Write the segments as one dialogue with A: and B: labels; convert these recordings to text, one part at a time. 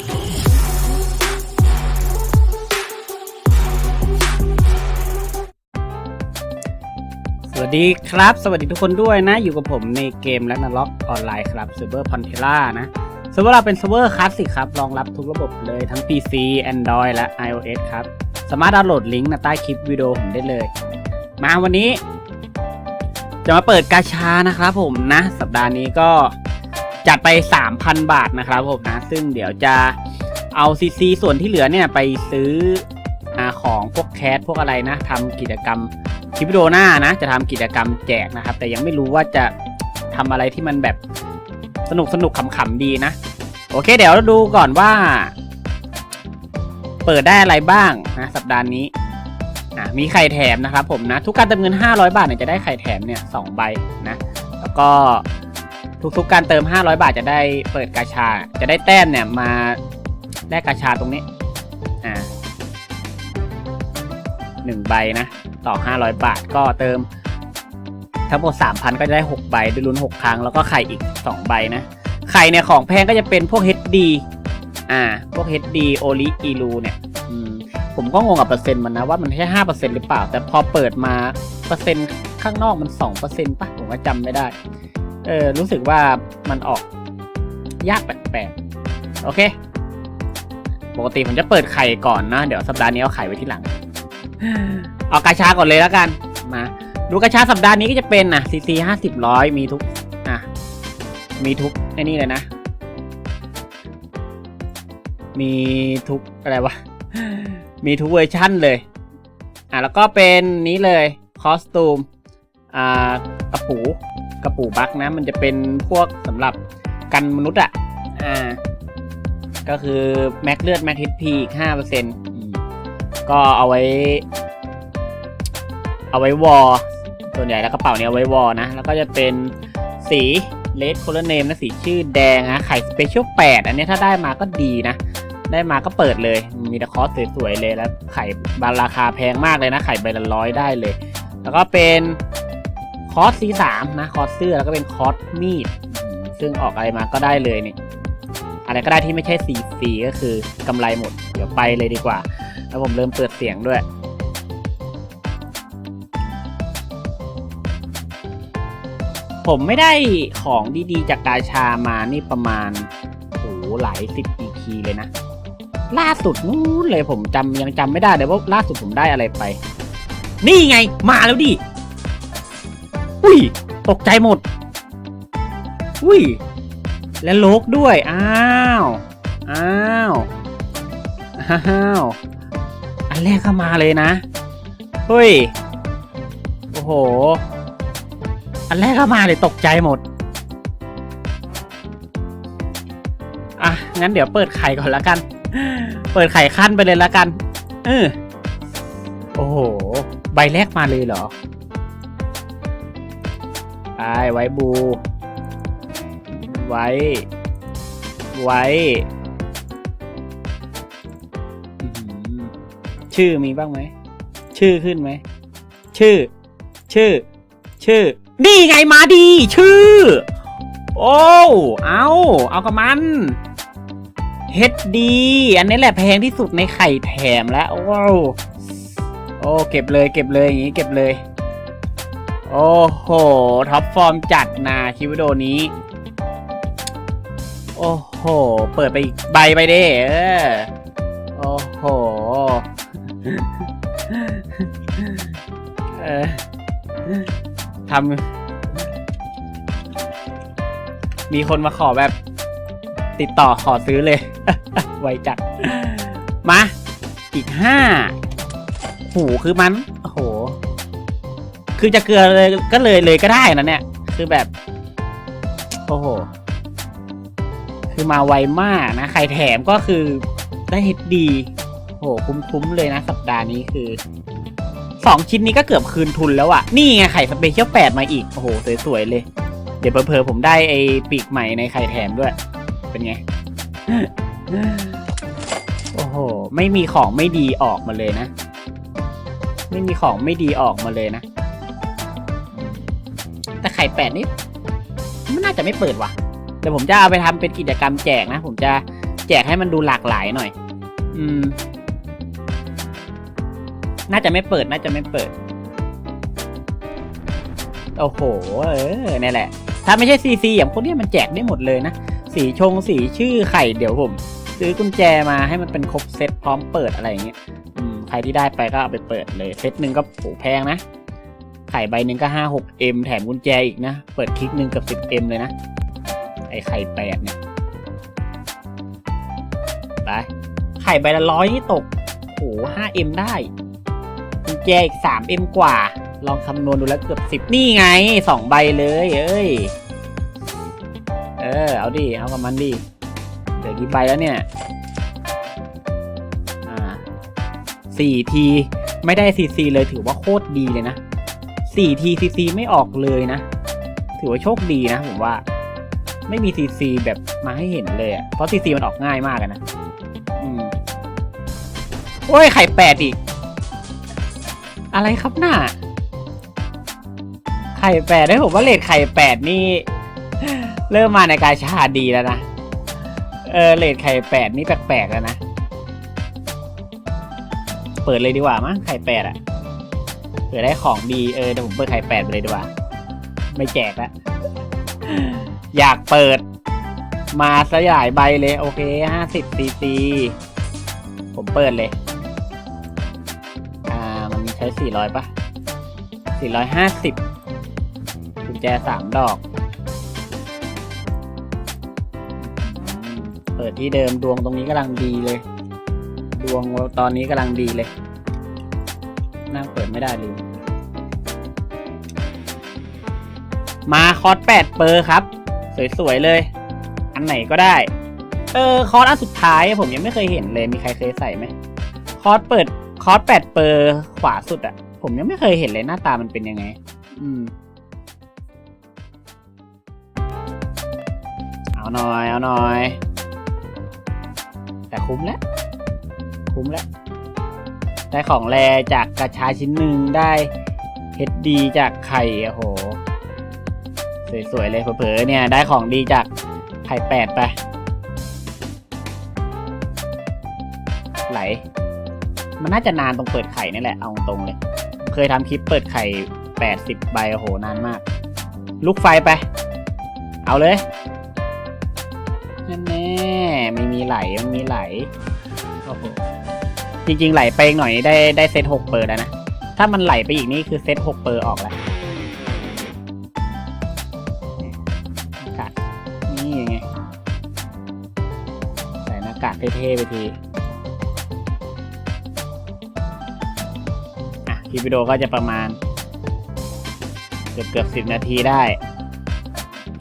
A: สวัสดีครับ สวัสดีทุกคนด้วยนะ อยู่กับผมในเกมและนล็อกออนไลน์ครับเซิร์ฟเวอร์พอนเทล่านะเซิร์ฟเวอร์เราเป็นเซิร์ฟเวอร์คลาสสิกครับ รองรับทุกระบบเลยทั้ง PC Android และ iOS ครับ สามารถดาวน์โหลดลิงก์ใต้คลิปวิดีโอผมได้เลย มาวันนี้ จะมาเปิดกาชานะครับผมนะ สัปดาห์นี้ก็ จัดไป 3,000 บาทนะครับผมนะ ซึ่งเดี๋ยวจะเอาซีซีส่วนที่เหลือเนี่ยไปซื้ออของพวกแคสพวกอะไรนะทำกิจกรรมคลิปวิดีโอหน้านะ จะทำกิจกรรมแจกนะครับ แต่ยังไม่รู้ว่าจะทำอะไรที่มันแบบสนุกสนุกขำๆดีนะ โอเค เดี๋ยวเราดูก่อนว่า เปิดได้อะไรบ้างนะสัปดาห์นี้มีไข่แถมนะครับผมนะ ทุกการเติมเงิน 500 บาทเนี่ยจะได้ไข่แถมเนี่ยสองใบนะ แล้วก็ ทุกๆการเติม 500 บาทจะได้เปิดกาชา จะได้แต้มเนี่ยมาแลกกาชาตรงนี้ อ่าหนึ่งใบนะ ต่อ 500 บาทก็เติม ทั้งหมด 3,000 ก็จะได้ 6 ใบได้ลุ้น 6 ครั้ง แล้วก็ไข่อีก 2 ใบนะ ไข่เนี่ยของแพงก็จะเป็นพวก HD อ่า พวก HD โอลิอีลูเนี่ยผมก็งงกับเปอร์เซ็นต์มันนะว่ามันแค่5%หรือเปล่า แต่พอเปิดมาเปอร์เซ็นต์ข้างนอกมัน2%ป่ะผมก็จำไม่ได้ เออรู้สึกว่ามันออกยากแปลกๆ โอเค ปกติผมจะเปิดไข่ก่อนนะ เดี๋ยวสัปดาห์นี้เอาไข่ไว้ที่หลัง เอากาชาก่อนเลยแล้วกัน มา ดูกาชาสัปดาห์นี้ก็จะเป็นอะซีซีห้าสิบร้อยมีทุก อะ มีทุกไอ้นี่เลยนะ มีทุกอะไรวะ มีทุกเวอร์ชั่นเลย อะแล้วก็เป็นนี้เลยคอสตูม อ่ากระปู กระปูบักนะ มันจะเป็นพวกสำหรับกันมนุษย์อะ อ่า ก็คือแม็กเลือดแม็กฮิตพีอีกห้าเปอร์เซ็นต์ก็เอาไว้ เอาไว้วอลส่วนใหญ่แล้วกระเป๋าเนี้ยเอาไว้วอลนะ แล้วก็จะเป็นสีเลดโคลเนมนะสีชื่อแดงนะไข่สเปเชียลแปดอันนี้ถ้าได้มาก็ดีนะ ได้มาก็เปิดเลย มีแต่คอสสวยๆเลยแล้วไข่บาราคาแพงมากเลยนะ ไข่ใบละร้อยได้เลย แล้วก็เป็นค อสซีสามนะ คอสเสื้อแล้วก็เป็นคอสมีดอืมซึ่งออกอะไรมาก็ได้เลยนี่ อะไรก็ได้ที่ไม่ใช่สีสีก็คือกำไรหมด เดี๋ยวไปเลยดีกว่า แล้วผมเริ่มเปิดเสียงด้วยผมไม่ได้ของดีๆ จากกาชามานี่ประมาณโหหลายสิบ EP เลยนะ ล่าสุดนู้นเลยผมจำยังจำไม่ได้เลยว่าล่าสุดผมได้อะไรไป นี่ไงมาแล้วดิ อุ้ย ตกใจหมด อุ้ย และโลกด้วย อ้าว อ้าว อ้าว อันแรกก็มาเลยนะ เฮ้ย โอ้โห อันแรกก็มาเลยตกใจหมด อะ งั้นเดี๋ยวเปิดไข่ก่อนล้วกัน เปิดไข่ขั้นไปเลยล้วกัน เออโอ้โห ใบแรกมาเลยเหรอ ไปไว้บู ไว้ ไว้ ชื่อมีบ้างไหม ชื่อขึ้นไหม ชื่อ ชื่อ ชื่อนี่ไงมาดี ชื่อ โอ้ เอาเอากับมันเฮ็ดดีอันนี้แหละแพงที่สุดในไข่แถมแล้วว้าวโอ้เก็บเลยเก็บเลยอย่างนี้เก็บเลย โอ้โห ท็อปฟอร์มจัดนะคลิปวิดโอนี้ โอ้โห เปิดไปอีกใบไปดิเออโอ้โห เออทำมีคนมาขอแบบ ติดต่อขอซื้อเลย ไวจัด มา อีกห้า หูคือมัน คือจะเกลือเลยก็เลยเลยก็ได้นะเนี่ย คือแบบ โอ้โห คือมาไวมากนะ ใครแถมก็คือได้เฮดดีโหคุ้มๆเลยนะ สัปดาห์นี้คือสองชิ้นนี้ก็เกือบคืนทุนแล้วอะนี่ไงไข่สเปเชียลแปดมาอีก โอ้โห สวยๆเลย เดี๋ยวเพอๆผมได้ไอ้ปีกใหม่ในไข่แถมด้วย เป็นไง โอ้โห ไม่มีของไม่ดีออกมาเลยนะ ไม่มีของไม่ดีออกมาเลยนะ แต่ไข่แปดนี่มันน่าจะไม่เปิดว่ะ แต่ผมจะเอาไปทำเป็นกิจกรรมแจกนะ ผมจะแจกให้มันดูหลากหลายหน่อย อืม น่าจะไม่เปิด น่าจะไม่เปิด โอ้โห เออนี่แหละ ถ้าไม่ใช่ซีซีอย่างพวกนี้มันแจกได้หมดเลยนะ สีชงสีชื่อไข่เดี๋ยวผม ซื้อกุญแจมาให้มันเป็นครบเซตพร้อมเปิดอะไรอย่างเงี้ย อืม ใครที่ได้ไปก็เอาไปเปิดเลย เซตหนึ่งก็โหแพงนะ ไข่ใบหนึ่งก็ห้าหกเอ็มแถมกุญแจอีกนะ เปิดคลิกหนึ่งกับสิบเอ็มเลยนะ ไอไข่แปดเนี่ย ไป ไข่ใบละร้อยนี่ตกโหห้าเอ็มได้ กุญแจอีกสามเอ็มกว่า ลองคำนวณดูแล้วเกือบสิบนี่ไงสองใบเลย เอ้ย เออ เอาดิ เอากับมันดิเหลือกี่ใบแล้วเนี่ย อ่าสี่ทีไม่ได้ซีซีเลยถือว่าโคตรดีเลยนะ สี่ทีซีซีไม่ออกเลยนะ ถือว่าโชคดีนะผมว่า ไม่มีซีซีแบบมาให้เห็นเลยอะ่ะเพราะซีซีมันออกง่ายมากนะอืมโอ้ย ไข่แปดอีก อะไรครับหน้า ไข่แปดได้ยผมว่าเลทไข่แปดนี่ เริ่มมาในการชาดีแล้วนะ เออเลทไข่แปดนี่แปลกๆแล้วนะ เปิดเลยดีกว่ามั้งไข่แปดอะ เผื่อได้ของดีเออเดี๋ยวผมเปิดไข่แปดไปเลยดีกว่า ไม่แจกแล้วอยากเปิด มาสยายใบเลย โอเคห้าสิบซีซีผมเปิดเลย อ่า มันใช้สี่ร้อยปะสี่ร้อยห้าสิบกุญแจสามดอก เปิดที่เดิมดวงตรงนี้กำลังดีเลย ดวงตอนนี้กำลังดีเลย น่าเปิดไม่ได้ลืมมาคอร์สแปดเปอร์ครับ สวยๆเลย อันไหนก็ได้ เออ คอร์สอันสุดท้ายผมยังไม่เคยเห็นเลย มีใครเคยใส่ไหมคอร์สเปิดคอร์สแปดเปอร์ขวาสุดอะผมยังไม่เคยเห็นเลยหน้าตามันเป็นยังไง อืม เอาหน่อย เอาหน่อย แต่คุ้มแล้ว คุ้มแล้ว ได้ของแรจากกระชายชิ้นหนึ่งได้เฮดดีจากไข่โอ้โห สวยๆเลยเผลอๆเนี่ย ได้ของดีจากไข่แปดไป ไหล มันน่าจะนานตรงเปิดไข่นี่แหละ เอาตรงเลย เคยทำคลิปเปิดไข่แปดสิบใบโอ้โห นานมาก ลุกไฟไป เอาเลยนั่นแน่ไม่มีไหลมันมีไหลโอ้โห จริงๆ ไหลไปอีกหน่อยได้ได้เซตหกเปอร์แล้วนะ ถ้ามันไหลไปอีกนี่คือเซตหกเปอร์ออกแล้วกัดนี่ไงใส่หน้ากากเท่ๆไปทีอะคลิปวิดีโอก็จะประมาณ เกือบเกือบสิบนาทีได้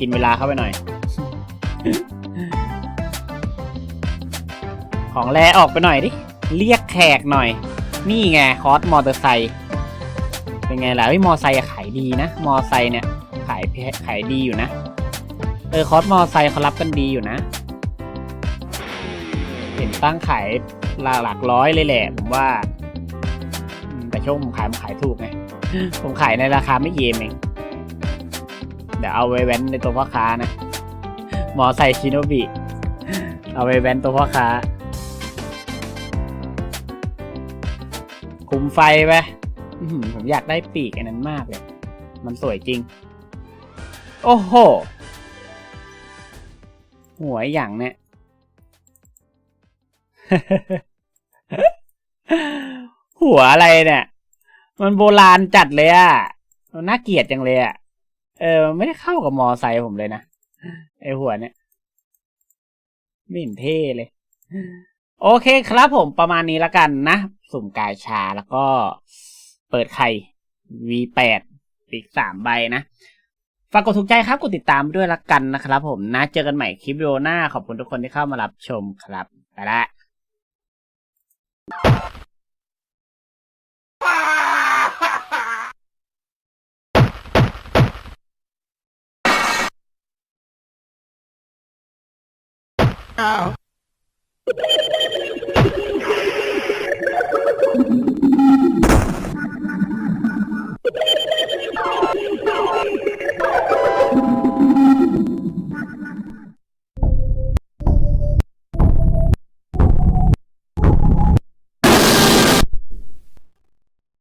A: กินเวลาเข้าไปหน่อย ของแรออกไปหน่อยดิเรียก แขกหน่อย นี่ไงคอร์สมอเตอร์ไซค์เป็นไงล่ะเฮ้ยมอไซค์ขายดีนะ มอไซค์เนี่ยขายขายดีอยู่นะ เออคอร์สมอไซค์เขารับกันดีอยู่นะ เห็นตั้งขายหลักหลักร้อยเลยแหละผมว่า แต่ช่วงผมขายผมขายถูกไงผมขายในราคาไม่เยมเองเดี๋ยวเอาไว้แว้นในตัวพ่อค้านะ มอไซค์ชิโนบิ เอาไว้แว้นตัวพ่อค้า มไฟไปอื้อหือผมอยากได้ปีกอันนั้นมากเลย มันสวยจริง โอ้โห หัวอย่างเนี่ย หัวอะไรเนี่ย มันโบราณจัดเลยอะมันน่าเกลียดจังเลยอะเออมันไม่ได้เข้ากับมอไซค์ผมเลยนะ ไอหัวเนี่ย ไม่เห็นเท่เลย โอเคครับผมประมาณนี้ละกันนะ สุ่มกายชาแล้วก็เปิดไข่ V8 อีกสามใบนะ ฝากกดถูกใจครับ กดติดตามด้วยละกันนะครับผมนะ เจอกันใหม่คลิปวิดีโอหน้า ขอบคุณทุกคนที่เข้ามารับชมครับ ไปละ
B: Oh.